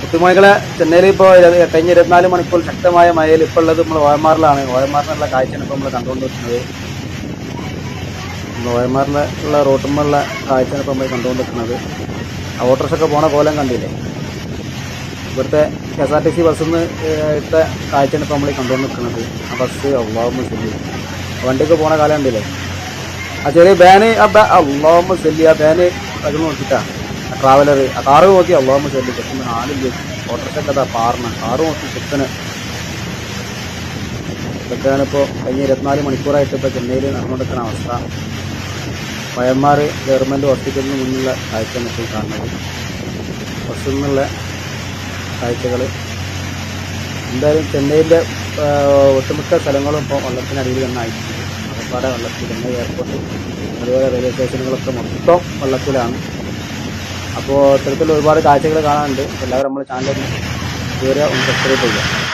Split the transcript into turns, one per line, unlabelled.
കുത്തുമണികളെ ചെന്നൈയിൽ ഇപ്പോൾ കഴിഞ്ഞ ഇരുപത്തിനാല് മണിക്കൂർ ശക്തമായ മഴയിൽ ഇപ്പോൾ ഉള്ളത് നമ്മൾ ഓയമാറിലാണ് ഓയമാറിനുള്ള കാഴ്ചയാണ് ഇപ്പോൾ നമ്മൾ കണ്ടുകൊണ്ടിരിക്കുന്നത്. ഓയമാറിലുള്ള റോട്ടുമ്പോഴുള്ള കാഴ്ചയാണ് ഇപ്പോൾ നമ്മൾ കണ്ടുകൊണ്ടിരിക്കുന്നത്. ആ ഓട്ടോറിക്ഷ പോണ കോലം കണ്ടില്ലേ? ഇവിടുത്തെ K S R T C ബസ്സിൽ നിന്ന് ഇട്ട കാഴ്ചയാണ് ഇപ്പോൾ നമ്മൾ കണ്ടുകൊണ്ടിരിക്കുന്നത്. ആ ബസ് അള്ളാഹുമ്മ സെല്ലി വണ്ടിക്ക് പോണ കാലം കണ്ടില്ലേ? ആ ചെറിയ ബാന് ആ ബാ അള്ളാഹുമ്മ ആ ബാന് അത് നോക്കിയിട്ടാ ആ ട്രാവലർ ആ കാറ് നോക്കി അള്ളാഹുമ്മ ചെല്ലി ചെക്കുന്ന ഓട്ടോറിക്ഷ അതാ പാറണ കാറ് നോക്കി ചെക്കന്. ഇതൊക്കെയാണ് കഴിഞ്ഞ ഇരുപത്തിനാല് മണിക്കൂറായിട്ട് ഇപ്പോൾ ചെന്നൈയിൽ നടന്നുകൊടുക്കുന്ന അവസ്ഥ. പയന്മാർ ഗവൺമെന്റ് ഹോസ്പിറ്റലിന് മുന്നിലുള്ള കാഴ്ചയാണ് ഇപ്പോൾ കാണുന്നത്. ബസ്സിൽ നിന്നുള്ള കാഴ്ചകൾ എന്തായാലും ചെന്നൈയിലെ ഒട്ടുമിക്ക സ്ഥലങ്ങളും ഇപ്പോൾ വെള്ളത്തിനടിയിൽ തന്നെ ആയിട്ടുണ്ട്. അകപ്പാടെ വെള്ളത്തിൽ ചെന്നൈ എയർപോർട്ട് അതുപോലെ റെയിൽവേ സ്റ്റേഷനുകളൊക്കെ മൊത്തം വെള്ളത്തിലാണ്. അപ്പോൾ ഇത്തരത്തിൽ ഒരുപാട് കാഴ്ചകൾ കാണാനുണ്ട് എല്ലാവരും നമ്മുടെ ചാനൽ ഇതുവരെ ഒന്ന് സബ്സ്ക്രൈബ് ചെയ്യുക.